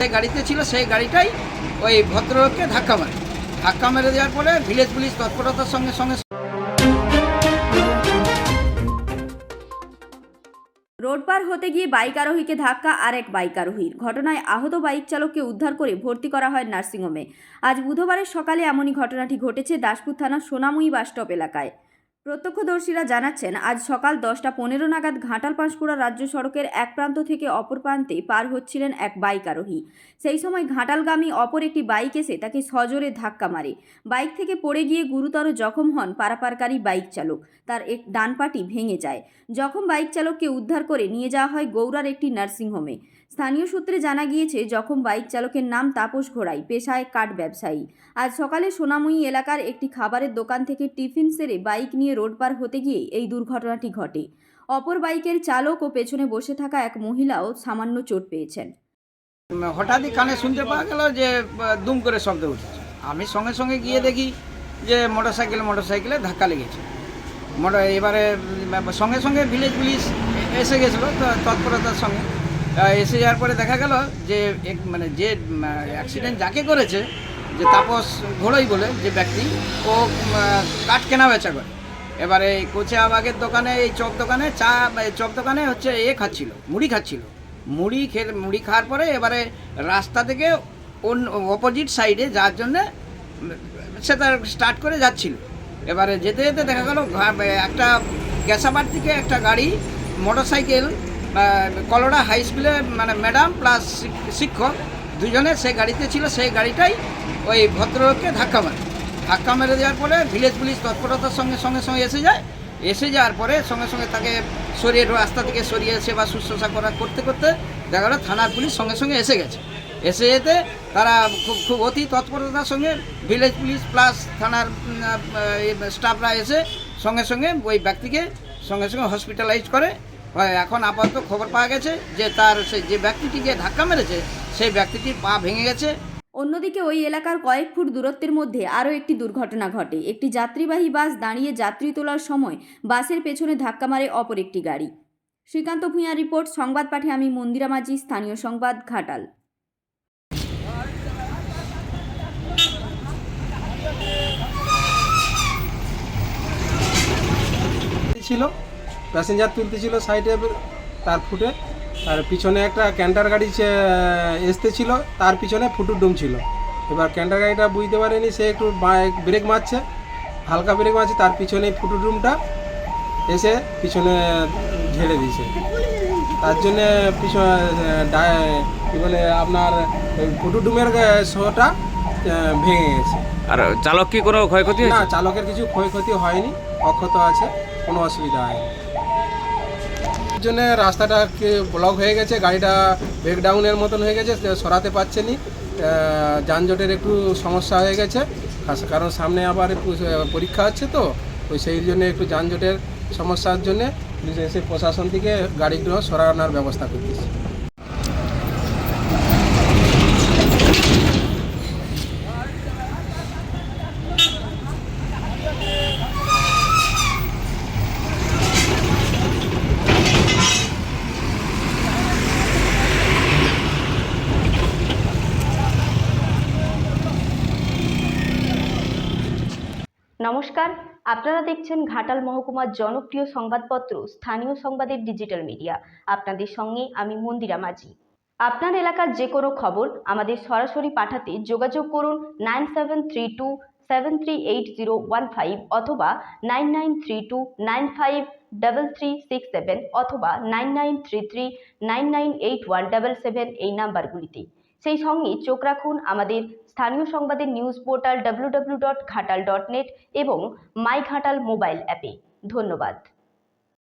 যে গাড়িতে ছিল সেই গাড়িটাই ওই ভদ্রলোককে ধাক্কা মারে। ধাক্কা মেরে দেওয়ার পরে ভিলেজ পুলিশ তৎপরতার সঙ্গে সঙ্গে রোড পার হতে গিয়ে বাইক আরোহীকে ধাক্কা আর এক বাইক আরোহীর। ঘটনায় আহত বাইক চালককে উদ্ধার করে ভর্তি করা হয় নার্সিংহোমে। আজ বুধবারের সকালে এমনই ঘটনাটি ঘটেছে দাসপুর থানার সোনামুই বাসস্টপ এলাকায়। প্রত্যক্ষদর্শীরা জানাচ্ছেন, আজ সকাল দশটা পনেরো নাগাদ ঘাটাল পাঁশকুড়া রাজ্য সড়কের এক প্রান্ত থেকে অপর প্রান্তে পার হচ্ছিলেন এক বাইক আরোহী। সেই সময় ঘাটালগামী অপর একটি বাইক এসে তাকে সজোরে ধাক্কা মারে। বাইক থেকে পড়ে গিয়ে গুরুতর জখম হন পারাপারকারী বাইক চালক। তার এক ডান পাটি ভেঙে যায়। জখম বাইক চালককে উদ্ধার করে নিয়ে যাওয়া হয় গৌড়ার একটি নার্সিংহোমে। স্থানীয় সূত্রে জানা গিয়েছে, জখম বাইক চালকের নাম তাপস ঘোড়াই, পেশায় কাঠ ব্যবসায়ী। আজ সকালে সোনাময়ী এলাকার একটি খাবারের দোকান থেকে টিফিন সেরে বাইক নিয়ে রোড পার হতে গিয়ে এই দুর্ঘটনাটি ঘটে। অপর বাইকের চালক ও পেছনে বসে থাকা এক মহিলাও সামান্য চোট পেয়েছেন। হঠাৎই কানে শুনতে পাওয়া গেল যে দুম করে শব্দ উঠেছে। আমি সঙ্গে সঙ্গে গিয়ে দেখি যে মোটর সাইকেল মোটর সাইকেলে ধাক্কা লেগেছে। মোটর এবারে সঙ্গে সঙ্গে ভিলেজ পুলিশ এসে গেছিল তৎপরতার সঙ্গে। এসে যাওয়ার পরে দেখা গেল যে মানে যে অ্যাক্সিডেন্ট যাকে করেছে, যে তাপস ঘোড়ই বলে যে ব্যক্তি, ও কাঠ কেনা বেচা করে। এবারে এই কোচিয়াবাগের দোকানে, এই চপ দোকানে চা চপ দোকানে হচ্ছে এ খাচ্ছিল, মুড়ি খাচ্ছিল। মুড়ি খেয়ে, মুড়ি খাওয়ার পরে এবারে রাস্তা থেকে অন্য অপোজিট সাইডে যাওয়ার জন্যে সে তার স্টার্ট করে যাচ্ছিল। এবারে যেতে যেতে দেখা গেল একটা গ্যাসাবার থেকে একটা গাড়ি মোটর সাইকেল কলোরা হাই স্কুলে মানে ম্যাডাম প্লাস শিক্ষক দুজনে সেই গাড়িতে ছিল, সেই গাড়িটাই ওই ভদ্রলোককে ধাক্কা মারে। ধাক্কা মেরে দেওয়ার পরে ভিলেজ পুলিশ তৎপরতার সঙ্গে সঙ্গে সঙ্গে এসে যায়। এসে যাওয়ার পরে সঙ্গে সঙ্গে তাকে সরিয়ে, রাস্তা থেকে সরিয়ে সেবা শুশ্রূষা করা করতে করতে দেখা গেলো থানার পুলিশ সঙ্গে সঙ্গে এসে গেছে। এসে যেতে তারা খুব খুব অতি তৎপরতার সঙ্গে ভিলেজ পুলিশ প্লাস থানার স্টাফরা এসে সঙ্গে সঙ্গে ওই ব্যক্তিকে সঙ্গে সঙ্গে হসপিটালাইজ করে। এখন আপাতত খবর পাওয়া গেছে যে তার সেই যে ব্যক্তিটি যে ধাক্কা মেরেছে, সেই ব্যক্তিটির পা ভেঙে গেছে। অন্যদিকে ওই এলাকার কয়েক ফুট দূরত্বের মধ্যে আরও একটি দুর্ঘটনা ঘটে। একটি যাত্রীবাহী বাস দাঁড়িয়ে যাত্রী তোলার সময় বাসের পেছনে ধাক্কা মারে অপর একটি গাড়ি। শ্রীকান্ত ভূঁইয়া রিপোর্ট, সংবাদ পাঠে আমি মন্দিরা মাঝি, স্থানীয় সংবাদ, ঘাটাল। ছিল প্যাসেঞ্জার তুলতে ছিল সাইডে তার ফুটে আর পিছনে একটা ক্যান্টার গাড়ি আসতে ছিল তার পিছনে ফুটুর ডুম ছিল। এবার ক্যান্টার গাড়িটা বুঝতে পারেনি সে একটু ব্রেক মারছে হালকা ব্রেক মারছে তার পিছনে ফুটুর ডুমটা এসে পিছনে ঝেড়ে দিয়েছে। তার জন্যে পিছনে কী বলে আপনার ফুটুর ডুমের শোটা ভেঙে গেছে। আর চালক কি কোনো ক্ষয়ক্ষতি না চালকের কিছু ক্ষয়ক্ষতি হয়নি অক্ষত আছে কোনো অসুবিধা হয়নি। জন্য রাস্তাটা ব্লক হয়ে গেছে, গাড়িটা ব্রেকডাউনের মতন হয়ে গেছে, সরাতে পারছে নি যানজটের একটু সমস্যা হয়ে গেছে। কারণ সামনে আবার পরীক্ষা হচ্ছে তো, ওই সেই জন্য একটু যানজটের সমস্যার জন্যে সে প্রশাসন থেকে গাড়িগুলো সরানোর ব্যবস্থা করতেছে। নমস্কার, আপনারা দেখছেন ঘাটাল মহকুমার জনপ্রিয় সংবাদপত্র, স্থানীয় সংবাদের ডিজিটাল মিডিয়া আপনাদের সঙ্গে আমি মন্দিরা মাঝি। আপনার এলাকার যে কোনো খবর আমাদের সরাসরি পাঠাতে যোগাযোগ করুন nine seven three two seven three eight zero one five অথবা nine nine three two nine five double three six seven অথবা nine nine three three nine nine eight one double seven এই নাম্বারগুলিতে। সেই সঙ্গে চোখ রাখুন আমাদের স্থানীয় সংবাদের news portal W W dot Ghatal dot net এবং মাই ঘাটাল মোবাইল অ্যাপে ধন্যবাদ।